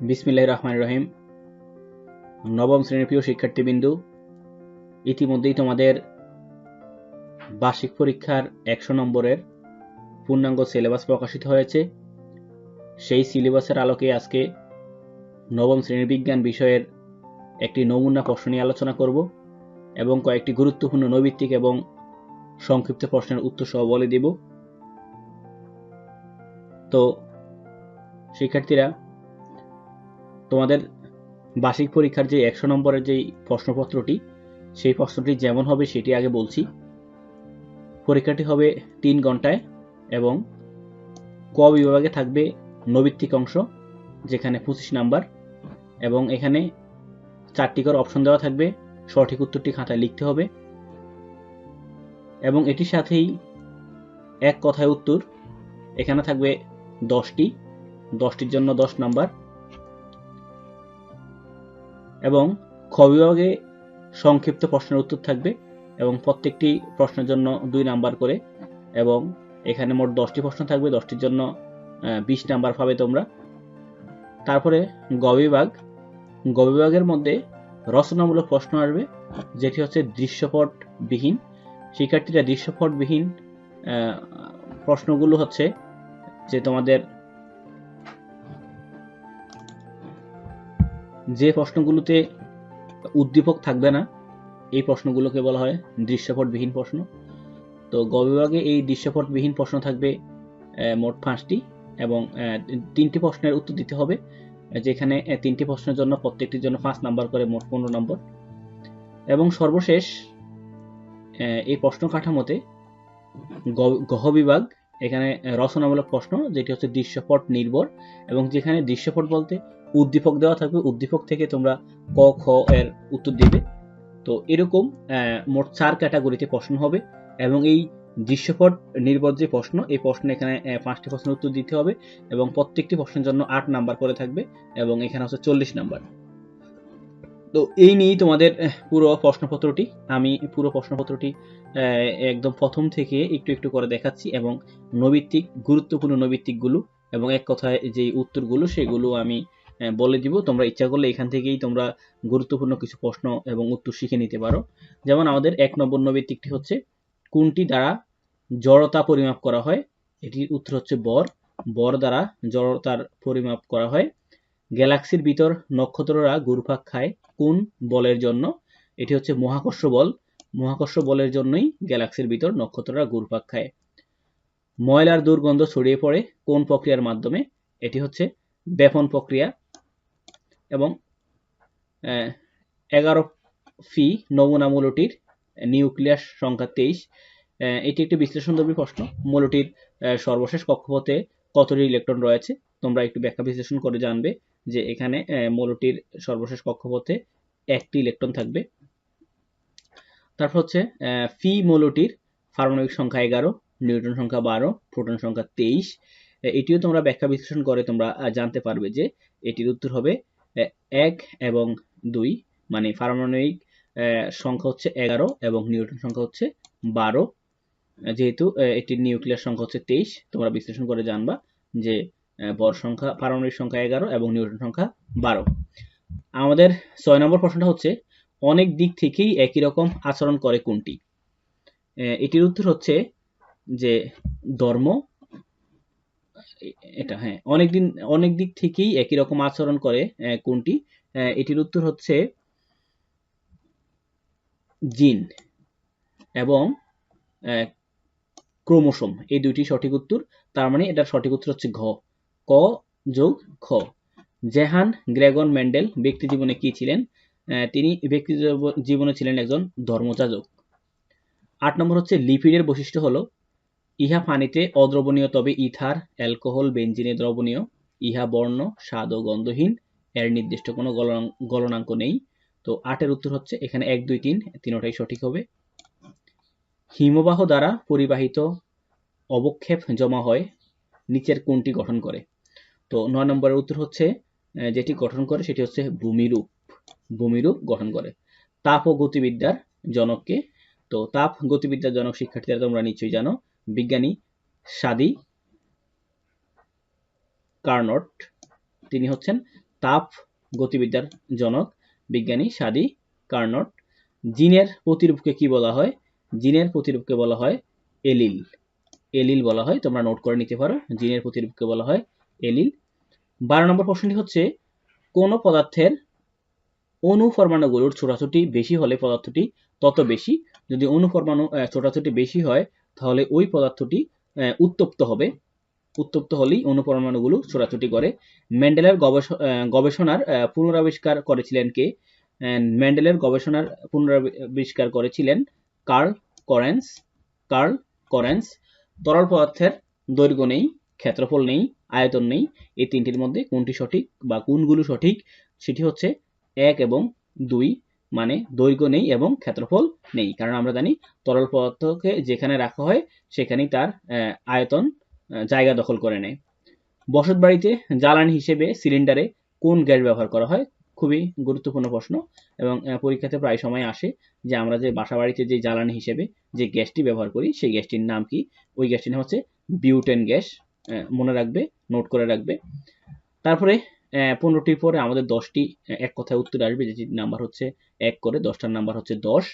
বিসমিল্লাহ রহমান রহিম। নবম শ্রেণির প্রিয় শিক্ষার্থীবৃন্দু, ইতিমধ্যেই তোমাদের বার্ষিক পরীক্ষার একশো নম্বরের পূর্ণাঙ্গ সিলেবাস প্রকাশিত হয়েছে। সেই সিলেবাসের আলোকে আজকে নবম শ্রেণির বিজ্ঞান বিষয়ের একটি নমুনা প্রশ্ন নিয়ে আলোচনা করব এবং কয়েকটি গুরুত্বপূর্ণ নৈবিত্তিক এবং সংক্ষিপ্ত প্রশ্নের উত্তর সহ বলে দেব। তো, শিক্ষার্থীরা তোমাদের বার্ষিক পরীক্ষার যে একশো নম্বরের যেই প্রশ্নপত্রটি, সেই প্রশ্নটি যেমন হবে সেটি আগে বলছি। পরীক্ষাটি হবে তিন ঘন্টায় এবং ক বিভাগে থাকবে নৈবিত্তিক অংশ, যেখানে পঁচিশ নাম্বার এবং এখানে চারটি করে অপশন দেওয়া থাকবে, সঠিক উত্তরটি খাতায় লিখতে হবে। এবং এটির সাথেই এক কথায় উত্তর, এখানে থাকবে দশটি, দশটির জন্য দশ নাম্বার। এবং খ বিভাগে সংক্ষিপ্ত প্রশ্নের উত্তর থাকবে এবং প্রত্যেকটি প্রশ্নের জন্য দুই নাম্বার করে এবং এখানে মোট দশটি প্রশ্ন থাকবে, দশটির জন্য বিশ নাম্বার পাবে তোমরা। তারপরে গ বিভাগ। গ বিভাগের মধ্যে রচনামূলক প্রশ্ন আসবে, যেটি হচ্ছে দৃশ্যপট বিহীন শিক্ষার্থীরা দৃশ্যপট বিহীন প্রশ্নগুলো হচ্ছে যে তোমাদের যে প্রশ্নগুলোতে উদ্দীপক থাকবে না, এই প্রশ্নগুলোকে বলা হয় দৃশ্যপটবিহীন প্রশ্ন। তো গ বিভাগে এই দৃশ্যপটবিহীন প্রশ্ন থাকবে মোট পাঁচটি এবং তিনটি প্রশ্নের উত্তর দিতে হবে, যেখানে তিনটি প্রশ্নের জন্য, প্রত্যেকটির জন্য পাঁচ নাম্বার করে মোট পনেরো নম্বর। এবং সর্বশেষ এই প্রশ্ন কাঠামোতে গহ বিভাগ এখানে রচনামূলক প্রশ্ন, যেটি হচ্ছে দৃশ্যপট নির্ভর এবং যেখানে দৃশ্যপট বলতে উদ্দীপক দেওয়া থাকবে। উদ্দীপক থেকে তোমরা ক, খ এর উত্তর দিবে। তো এরকম মোট চার ক্যাটাগরিতে প্রশ্ন হবে এবং এই দৃশ্যপট নির্ভর যে প্রশ্ন, এই প্রশ্ন এখানে পাঁচটি প্রশ্নের উত্তর দিতে হবে এবং প্রত্যেকটি প্রশ্নের জন্য আট নাম্বার করে থাকবে এবং এখানে হচ্ছে চল্লিশ নাম্বার। তো এই নিয়েই তোমাদের পুরো প্রশ্নপত্রটি। আমি পুরো প্রশ্নপত্রটি একদম প্রথম থেকে একটু একটু করে দেখাচ্ছি এবং নৈবিত্তিক, গুরুত্বপূর্ণ নৈবিত্তিকগুলো এবং এক কথায় যে উত্তরগুলো সেগুলো আমি বলে দিব। তোমরা ইচ্ছা করলে এখান থেকেই তোমরা গুরুত্বপূর্ণ কিছু প্রশ্ন এবং উত্তর শিখে নিতে পারো। যেমন আমাদের এক নম্বর নৈবিত্তিকটি হচ্ছে, কোনটি দ্বারা জড়তা পরিমাপ করা হয়? এটির উত্তর হচ্ছে বর। বর দ্বারা জড়তার পরিমাপ করা হয়। গ্যালাক্সির ভিতর নক্ষত্ররা ঘুরপাক খায় কোন বলের জন্য? এটি হচ্ছে মহাকর্ষ বল। মহাকর্ষ বলের জন্যই গ্যালাক্সির ভিতর নক্ষত্ররা ঘুরপাক খায়। ময়লার দুর্গন্ধ ছড়িয়ে পড়ে কোন প্রক্রিয়ার মাধ্যমে? এটি হচ্ছে ব্যাপন প্রক্রিয়া। এবং এগারো ফি নমুনা মূলটির নিউক্লিয়াস সংখ্যা তেইশ। এটি একটি বিশ্লেষণধর্মী প্রশ্ন। মূলটির সর্বশেষ কক্ষপথে কতটি ইলেকট্রন রয়েছে? তোমরা একটু ব্যাখ্যা বিশ্লেষণ করে জানবে যে এখানে মৌলটির সর্বশেষ কক্ষপথে একটি ইলেকট্রন থাকবে। তারপর হচ্ছে ফি মৌলটির পারমাণবিক সংখ্যা এগারো, নিউট্রন সংখ্যা বারো, প্রোটন সংখ্যা তেইশ। এটিও তোমরা ব্যাখ্যা বিশ্লেষণ করে তোমরা জানতে পারবে যে এটির উত্তর হবে এক এবং দুই মানে পারমাণবিক সংখ্যা হচ্ছে এগারো এবং নিউট্রন সংখ্যা হচ্ছে বারো। যেহেতু এটির নিউক্লিয়ার সংখ্যা হচ্ছে তেইশ, তোমরা বিশ্লেষণ করে জানবা যে বর সংখ্যা, পারমাণবিক সংখ্যা এগারো এবং নিউটন সংখ্যা বারো। আমাদের ছয় নম্বর প্রশ্নটা হচ্ছে, অনেক দিক থেকেই একই রকম আচরণ করে কোনটি? এটির উত্তর হচ্ছে যে, ধর্ম এটা হ্যাঁ অনেক দিন অনেক দিক থেকেই একই রকম আচরণ করে কোনটি? এটির উত্তর হচ্ছে জিন এবং ক্রোমোসোম। এই দুইটি সঠিক উত্তর, তার মানে এটার সঠিক উত্তর হচ্ছে ঘ। ক যোগ খ জেহান গ্রেগন ম্যান্ডেল ব্যক্তি জীবনে কি ছিলেন? তিনি ব্যক্তি জীবনে ছিলেন একজন ধর্মযাজক। আট নম্বর হচ্ছে লিপিডের বৈশিষ্ট্য হলো ইহা পানিতে অদ্রবণীয়, তবে ইথার, অ্যালকোহল বেঞ্জিনে দ্রবণীয়, ইহা বর্ণ, স্বাদ ও গন্ধহীন। এর নির্দিষ্ট কোনো গলনাঙ্ক নেই। তো আটের উত্তর হচ্ছে এখানে এক, দুই, তিন, তিনটাই সঠিক হবে। হিমবাহ দ্বারা পরিবাহিত অবক্ষেপ জমা হয় নিচের কোনটি গঠন করে। তো নয় নম্বরের উত্তর হচ্ছে যেটি গঠন করে সেটি হচ্ছে ভূমিরূপ। ভূমিরূপ গঠন করে। তাপ ও গতিবিদ্যার জনককে। তো তাপ, গতিবিদ্যার জনক শিক্ষার্থীরা তোমরা নিশ্চয়ই জানো। বিজ্ঞানী সাদি কার্নট। তিনি হচ্ছেন তাপ গতিবিদ্যার জনক, বিজ্ঞানী সাদি কার্নট। জিনের প্রতিরূপকে কি বলা হয়? জিনের প্রতিরূপকে বলা হয় এলিল। এলিল বলা হয়, তোমরা নোট করে নিতে পারো, জিনের প্রতিরূপকে বলা হয় এলিল। বারো নম্বর প্রশ্নটি হচ্ছে, কোন পদার্থের অণু পরমাণুগুলোর ছোটাছুটি বেশি হলে পদার্থটি তত বেশি? যদি অণু পরমাণু ছোটাছুটি বেশি হয় তাহলে ওই পদার্থটি উত্তপ্ত হবে। উত্তপ্ত হলেই অণু পরমাণুগুলো ছোটাছুটি করে। আহ, গবেষণার পুনরাবিষ্কার করেছিলেন কে? ম্যান্ডেলের গবেষণার পুনরাবিষ্কার করেছিলেন কার্ল করেন্স। কার্ল করেন্স তরল পদার্থের দৈর্ঘ্য নেই ক্ষেত্রফল নেই আয়তন নেই। এই তিনটির মধ্যে কোনটি সঠিক বা কোনগুলো সঠিক? সেটি হচ্ছে এক এবং দুই। মানে দৈর্ঘ্য নেই এবং ক্ষেত্রফল নেই। কারণ আমরা জানি তরল পদার্থকে যেখানে রাখা হয়, সেখানেই তার আয়তন জায়গা দখল করে নেয়। বসত বাড়িতে জ্বালানি হিসেবে সিলিন্ডারে কোন গ্যাস ব্যবহার করা হয়? খুবই গুরুত্বপূর্ণ প্রশ্ন এবং পরীক্ষাতে প্রায় সময় আসে যে আমরা যে বাসা বাড়িতে যে জ্বালানি হিসেবে যে গ্যাসটি ব্যবহার করি, সেই গ্যাসটির নাম কি? ওই গ্যাসটির নাম হচ্ছে বিউটেন গ্যাস মনে রাখবে, নোট করে রাখবে। তারপরে পনেরোটির পরে আমাদের দশটি এক কথায় উত্তর আসবে যেটির নাম্বার হচ্ছে এক করে, দশটার নাম্বার হচ্ছে দশ।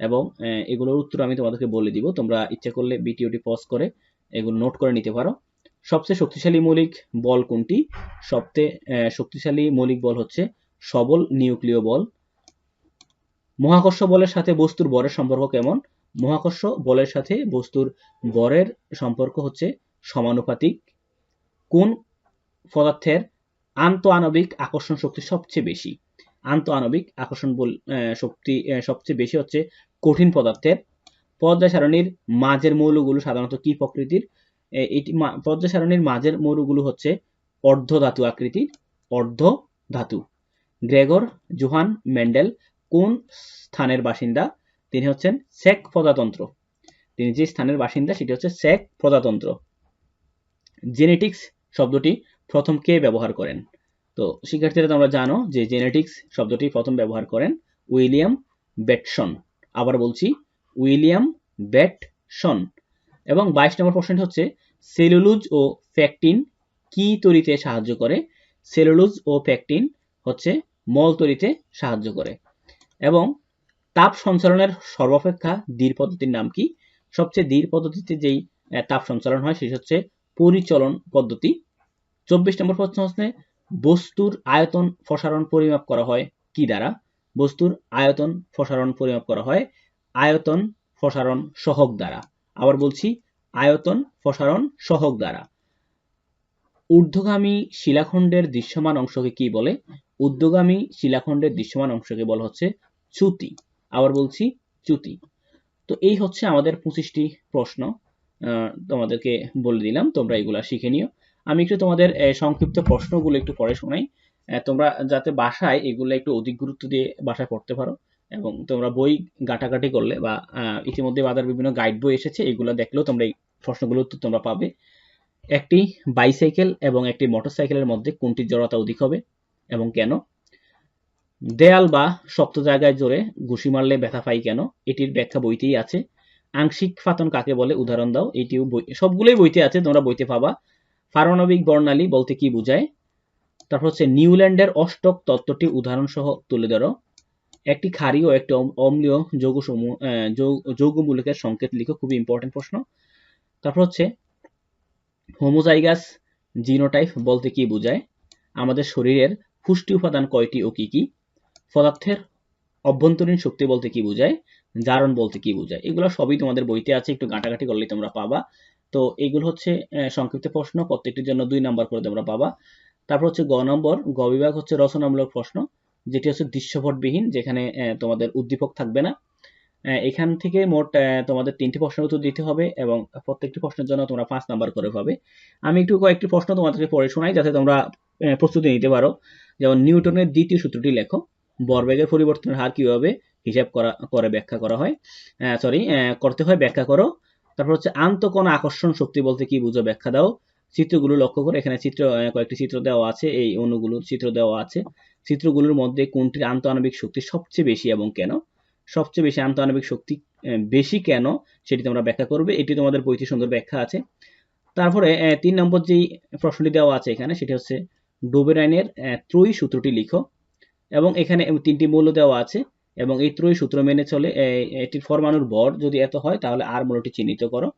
এবং এগুলোর উত্তর আমি তোমাদেরকে বলে দিব। তোমরা ইচ্ছা করলে ভিডিওটি পজ করে এগুলো নোট করে নিতে পারো। সবচেয়ে শক্তিশালী মৌলিক বল কোনটি? সবচেয়ে শক্তিশালী মৌলিক বল হচ্ছে সবল নিউক্লিয় বল। মহাকর্ষ বলের সাথে বস্তুর বরের সম্পর্ক কেমন? মহাকর্ষ বলের সাথে বস্তুর বরের সম্পর্ক হচ্ছে সমানুপাতিক। কোন পদার্থের আন্তঃআণবিক আকর্ষণ শক্তি সবচেয়ে বেশি। আন্তঃআণবিক আকর্ষণ শক্তি সবচেয়ে বেশি হচ্ছে কঠিন পদার্থের। পর্যায় সারণীর মাঝের মৌলগুলো সাধারণত কি প্রকৃতির? এটি পর্যায় সারণীর মাঝের মৌলগুলো হচ্ছে অর্ধ ধাতু আকৃতির, অর্ধ ধাতু। গ্রেগর, জোহান মেন্ডেল কোন স্থানের বাসিন্দা? তিনি হচ্ছেন সেক প্রজাতন্ত্র। তিনি যে স্থানের বাসিন্দা, সেটি হচ্ছে সেক প্রজাতন্ত্র। জেনেটিক্স শব্দটি প্রথম কে ব্যবহার করেন? তো শিক্ষার্থীরা তোমরা জানো যে জেনেটিক্স শব্দটি প্রথম ব্যবহার করেন উইলিয়াম বেটসন আবার বলছি, উইলিয়াম বেটসন এবং বাইশ নম্বর প্রশ্নটি হচ্ছে, সেলুলোজ ও ফ্যাক্টিন কি তৈরিতে সাহায্য করে? সেলুলোজ ও ফ্যাক্টিন হচ্ছে মল তৈরিতে সাহায্য করে। এবং তাপ সঞ্চালনের সর্বাপেক্ষা ধীর পদ্ধতির নাম কি? সবচেয়ে ধীর পদ্ধতিতে যেই তাপ সঞ্চালন হয়, সেটি হচ্ছে পরিচলন পদ্ধতি। চব্বিশ নম্বর প্রশ্ন হচ্ছে, বস্তুর আয়তন প্রসারণ পরিমাপ করা হয় কি দ্বারা? বস্তুর আয়তন প্রসারণ পরিমাপ করা হয় আয়তন প্রসারণ সহক দ্বারা। আবার বলছি, আয়তন প্রসারণ সহক দ্বারা। ঊর্ধ্বগামী শিলাখণ্ডের দৃশ্যমান অংশকে কি বলে? ঊর্ধ্বগামী শিলাখণ্ডের দৃশ্যমান অংশকে বলা হচ্ছে চ্যুতি আবার বলছি চ্যুতি তো এই হচ্ছে আমাদের পঁচিশটি প্রশ্ন তোমাদেরকে বলে দিলাম, তোমরা এগুলা শিখে নিও। আমি একটু তোমাদের সংক্ষিপ্ত প্রশ্নগুলো একটু পড়ে শোনাই। তোমরা যাতে বাসায় এগুলো একটু অধিক গুরুত্ব দিয়ে বাসায় পড়তে পারো এবং তোমরা বই ঘাটাঘাটি করলে বা ইতিমধ্যে বাজার বিভিন্ন গাইড বই এসেছে, এগুলো দেখলেও তোমরা এই প্রশ্নগুলো উত্তর তোমরা পাবে। একটি বাইসাইকেল এবং একটি মোটরসাইকেলের মধ্যে কোনটির জড়তা অধিক হবে এবং কেন? দেয়াল বা শক্ত জায়গায় জোরে ঘুষি মারলে ব্যথা পাই কেন? এটির ব্যাখ্যা বইতেই আছে। আংশিক ফাতন কাকে বলে? উদাহরণ দাও। এটিও বই, সবগুলোই বইতে আছে, তোমরা বইতে পাবা। পারমাণবিক বর্ণালী বলতে কি বোঝায়? তারপর হচ্ছে নিউল্যান্ডের অষ্টক তত্ত্বটি উদাহরণ সহ তুলে ধরো। একটি ক্ষারীয় ও একটি অম্লীয় যৌগসমূহ যৌগমূলকের সংকেত লিখো খুবই ইম্পর্টেন্ট প্রশ্ন। তারপর হচ্ছে হোমোজাইগাস জিনোটাইপ বলতে কি বোঝায়? আমাদের শরীরের পুষ্টি উপাদান কয়টি ও কি কি? পদার্থের অভ্যন্তরীণ শক্তি বলতে কি বোঝায়? জারণ বলতে কি বোঝায়? এগুলো সবই তোমাদের বইতে আছে, একটু ঘাটাঘাটি করলে তোমরা পাবা। তো এগুলো হচ্ছে সংক্ষিপ্ত প্রশ্ন, প্রত্যেকটির জন্য দুই নাম্বার করে তোমরা পাবা। তারপর হচ্ছে গ নম্বর, গ বিভাগ হচ্ছে রচনামূলক প্রশ্ন, যেটি হচ্ছে দৃশ্যপটবিহীন যেখানে তোমাদের উদ্দীপক থাকবে না। এখান থেকে মোট তোমাদের তিনটি প্রশ্নের উত্তর দিতে হবে এবং প্রত্যেকটি প্রশ্নের জন্য তোমরা পাঁচ নাম্বার করে পাবে। আমি একটু কয়েকটি প্রশ্ন তোমাদেরকে পড়ে শোনাই, যাতে তোমরা প্রস্তুতি নিতে পারো। যেমন, নিউটনের দ্বিতীয় সূত্রটি লেখো ভরবেগের পরিবর্তনের হার কীভাবে হিসাব করা, করে ব্যাখ্যা করা হয়? সরি করতে হয় ব্যাখ্যা করো। তারপর হচ্ছে আন্তঃকণ আকর্ষণ শক্তি বলতে কি বুঝো ব্যাখ্যা দাও। চিত্রগুলো লক্ষ্য করে এখানে চিত্র কয়েকটি চিত্র দেওয়া আছে, এই অণুগুলোর চিত্র দেওয়া আছে। চিত্রগুলোর মধ্যে কোনটির আন্তঃআণবিক শক্তি সবচেয়ে বেশি এবং কেন? সবচেয়ে বেশি আন্তঃআণবিক শক্তি বেশি কেন সেটি তোমরা ব্যাখ্যা করবে। এটি তোমাদের বইতে সুন্দর ব্যাখ্যা আছে। তারপরে তিন নম্বর যেই প্রশ্নটি দেওয়া আছে এখানে সেটি হচ্ছে ডোবেরাইনের ত্রয়ী সূত্রটি লিখো। এবং এখানে তিনটি মূল্য দেওয়া আছে। এবং এই ত্রয়ী সূত্র মেনে চলে এটির পরমাণুর ভর যদি এত হয়, তাহলে আর মূলটি চিহ্নিত করো।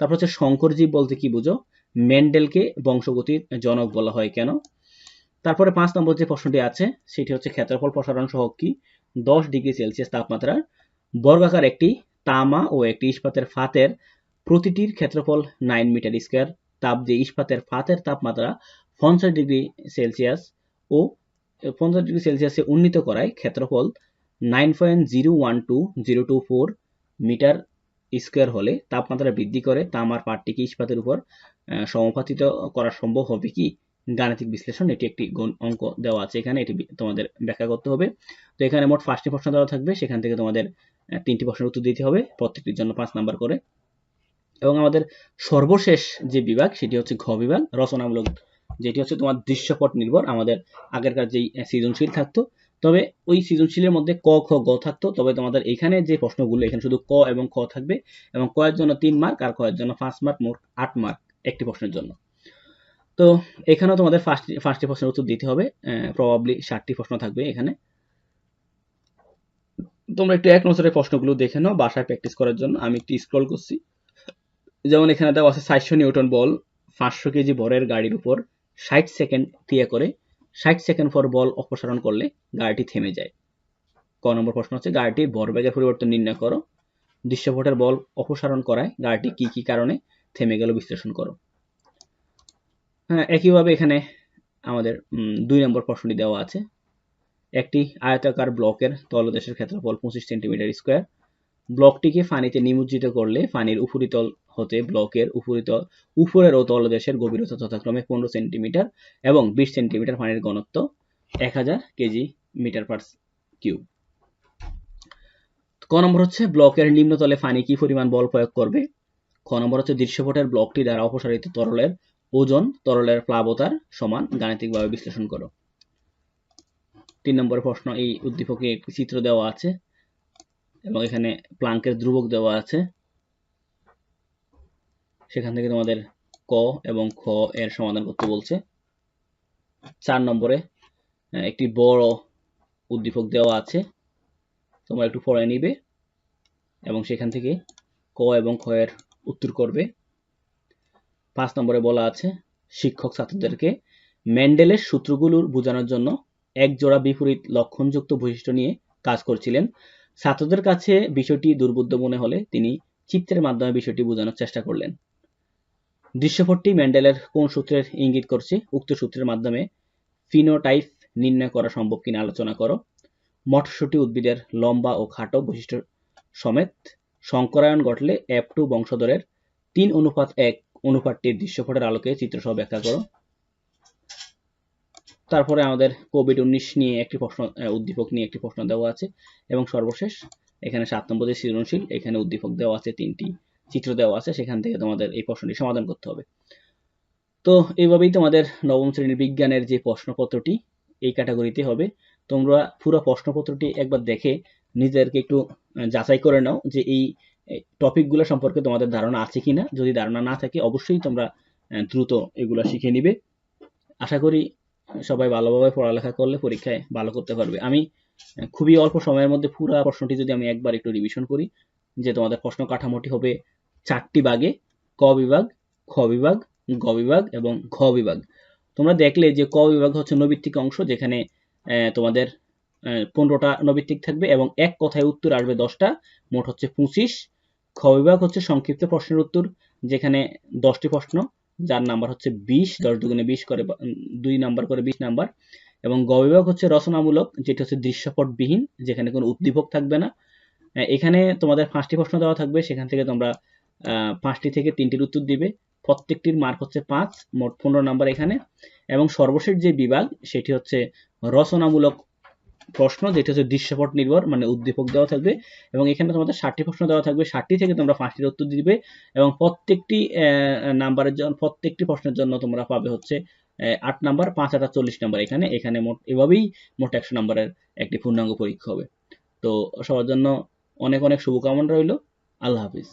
তারপর হচ্ছে শঙ্করজীব বলতে কি বুঝো? মেন্ডেলকে বংশগতির জনক বলা হয় কেন? তারপরে পাঁচ নম্বর যে প্রশ্নটি আছে, সেটি হচ্ছে ক্ষেত্রফল প্রসারণ সহ কি? দশ ডিগ্রি সেলসিয়াস তাপমাত্রার বর্গাকার একটি তামা ও একটি ইস্পাতের ফাতের প্রতিটির ক্ষেত্রফল নাইন মিটার স্কোয়ার তাপ দিয়ে ইস্পাতের ফাতের তাপমাত্রা পঞ্চাশ ডিগ্রি সেলসিয়াস ও পঞ্চাশ ডিগ্রি সেলসিয়াসে উন্নীত করায় ক্ষেত্রফল মিটার স্কোয়ার হলে তাপমাত্রা বৃদ্ধি করে তামার পাটটিকে ইস্পাতের উপর সমাপাতিত করা সম্ভব হবে কি? গাণিতিক বিশ্লেষণ, এটি একটি অঙ্ক দেওয়া আছে এখানে, এটি তোমাদের ব্যাখ্যা করতে হবে। তো এখানে মোট পাঁচটি প্রশ্ন দেওয়া থাকবে, সেখান থেকে তোমাদের তিনটি প্রশ্নের উত্তর দিতে হবে, প্রত্যেকটির জন্য পাঁচ নাম্বার করে। এবং আমাদের সর্বশেষ যে বিভাগ, সেটি হচ্ছে ঘ বিভাগ, রচনামূলক, যেটি হচ্ছে তোমার দৃশ্যপট নির্ভর। আমাদের আগেরকার যেই সৃজনশীল থাকতো তবে ওই সৃজনশীলের মধ্যে ক, খ, গ থাকতো। তবে তোমাদের এখানে যে প্রশ্নগুলো, এখানে শুধু ক এবং খ থাকবে এবং ক এর জন্য তিন মার্ক আর এর জন্য পাঁচ মার্ক মোট আট মার্ক একটি প্রশ্নের জন্য। তো এখানেও তোমাদের ফার্স্ট ফার্স্টটি প্রশ্নের উত্তর দিতে হবে। প্রবাবলি ষাটটি প্রশ্ন থাকবে এখানে। তোমরা একটু এক নজরে প্রশ্নগুলো দেখে নাও বাসায় প্র্যাকটিস করার জন্য। আমি একটু স্ক্রল করছি। যেমন এখানে দেওয়া আছে চারশো নিউটন বল, পাঁচশো কেজি ভরের গাড়ির উপর ষাট সেকেন্ড ক্রিয়া করে ষাট সেকেন্ড পর বল অপসারণ করলে গাড়িটি থেমে যায়। ক নম্বর প্রশ্ন হচ্ছে, গাড়িটির ভরবেগের পরিবর্তন নির্ণয় করো। দৃশ্যপটের বল অপসারণ করায় গাড়িটি কি কি কারণে থেমে গেল বিশ্লেষণ করো। হ্যাঁ একইভাবে এখানে আমাদের দুই নম্বর প্রশ্নটি দেওয়া আছে। একটি আয়তাকার ব্লকের তলদেশের ক্ষেত্রফল পঁচিশ সেন্টিমিটার স্কোয়ার। ব্লকটিকে ফানিতে নিমজ্জিত করলে ফানির উপরিতল হতে ব্লকের উপরিতল উপরের ও তলদেশের গভীরতা যথাক্রমে পনেরো সেন্টিমিটার এবং বিশ সেন্টিমিটার পানির ঘনত্ব এক হাজার কেজি মিটার পার কিউব। ক নম্বর হচ্ছে, ব্লকের নিম্নতলে ফানি কি পরিমাণ বল প্রয়োগ করবে? খ নম্বর হচ্ছে, দৃশ্যপটের ব্লকটি দ্বারা অপসারিত তরলের ওজন তরলের প্লাবতার সমান গাণিতিকভাবে বিশ্লেষণ করো। তিন নম্বর প্রশ্ন, এই উদ্দীপকে একটি চিত্র দেওয়া আছে এবং এখানে প্লাঙ্কের ধ্রুবক দেওয়া আছে। সেখান থেকে তোমাদের ক এবং খ এর সমাধান করতে বলছে। চার নম্বরে একটি বড় উদ্দীপক দেওয়া আছে। তোমরা একটু পড়ে নিবে এবং সেখান থেকে ক এবং খ এর উত্তর করবে। পাঁচ নম্বরে বলা আছে, শিক্ষক ছাত্রদেরকে ম্যান্ডেলের সূত্রগুলোর বোঝানোর জন্য এক জোড়া বিপরীত লক্ষণযুক্ত বৈশিষ্ট্য নিয়ে কাজ করছিলেন। ছাত্রদের কাছে বিষয়টি দুর্বোধ্য মনে হলে তিনি চিত্রের মাধ্যমে বিষয়টি বোঝানোর চেষ্টা করলেন। দৃশ্যপটটি ম্যান্ডেলের কোন সূত্রের ইঙ্গিত করছে? উক্ত সূত্রের মাধ্যমে ফিনোটাইপ নির্ণয় করা সম্ভব কিনা আলোচনা করো। মটরশুটি উদ্ভিদের লম্বা ও খাটো বৈশিষ্ট্য সমেত সংকরায়ন ঘটলে এফ টু বংশধরের তিন অনুপাত এক অনুপাতটির দৃশ্যপটের আলোকে চিত্রসহ ব্যাখ্যা করো। তারপরে আমাদের কোভিড উনিশ নিয়ে একটি প্রশ্ন উদ্দীপক নিয়ে একটি প্রশ্ন দেওয়া আছে এবং সর্বশেষ, এখানে সাত নম্বর যে সৃজনশীল, এখানে উদ্দীপক দেওয়া আছে তিনটি। চিত্র দেওয়া আছে, সেখান থেকে তোমাদের এই প্রশ্নটি সমাধান করতে হবে। তো এইভাবেই তোমাদের নবম শ্রেণির বিজ্ঞানের যে প্রশ্নপত্রটি, এই ক্যাটাগরিতে হবে। তোমরা পুরো প্রশ্নপত্রটি একবার দেখে নিজেদেরকে একটু যাচাই করে নাও যে এই টপিকগুলো সম্পর্কে তোমাদের ধারণা আছে কিনা। যদি ধারণা না থাকে, অবশ্যই তোমরা দ্রুত এগুলো শিখে নিবে। আশা করি সবাই ভালোভাবে পড়ালেখা করলে পরীক্ষায় ভালো করতে পারবে। আমি খুবই অল্প সময়ের মধ্যে পুরো প্রশ্নটি যদি আমি একবার একটু রিভিশন করি, যে তোমাদের প্রশ্ন কাঠামোটি হবে চারটি ভাগে, ক বিভাগ, খ বিভাগ, গ বিভাগ এবং ঘ বিভাগ। তোমরা দেখলে যে ক বিভাগ হচ্ছে নৈবিত্তিক অংশ, যেখানে তোমাদের পনেরোটা নৈবিত্তিক থাকবে এবং এক কথায় উত্তর আসবে দশটা, মোট হচ্ছে পঁচিশ। খ বিভাগ হচ্ছে সংক্ষিপ্ত প্রশ্নের উত্তর, যেখানে দশটি প্রশ্ন, যার নাম্বার হচ্ছে বিশ, দশ দুগুণে বিশ করে দুই নাম্বার করে বিশ নাম্বার। এবং গ বিভাগ হচ্ছে রচনামূলক, যেটি হচ্ছে দৃশ্যপটবিহীন, যেখানে কোনো উদ্দীপক থাকবে না। এখানে তোমাদের পাঁচটি প্রশ্ন দেওয়া থাকবে, সেখান থেকে তোমরা পাঁচটি থেকে তিনটির উত্তর দিবে। প্রত্যেকটির মার্ক হচ্ছে পাঁচ, মোট পনেরো নাম্বার এখানে। এবং সর্বশেষ যে বিভাগ, সেটি হচ্ছে রচনামূলক প্রশ্ন, যেটা হচ্ছে দৃশ্যপট নির্ভর মানে উদ্দীপক দেওয়া থাকবে। এবং এখানে তোমাদের ষাটটি প্রশ্ন দেওয়া থাকবে। ষাটটি থেকে তোমরা পাঁচটির উত্তর দিবে। এবং প্রত্যেকটি নাম্বারের জন্য প্রত্যেকটি প্রশ্নের জন্য তোমরা পাবে হচ্ছে আট নাম্বার পাঁচ হাজার চল্লিশ নাম্বার এখানে। এখানে মোট, এভাবেই মোট একশো নাম্বারের একটি পূর্ণাঙ্গ পরীক্ষা হবে। তো সবার জন্য অনেক অনেক শুভকামনা রইল। আল্লাহ হাফিজ।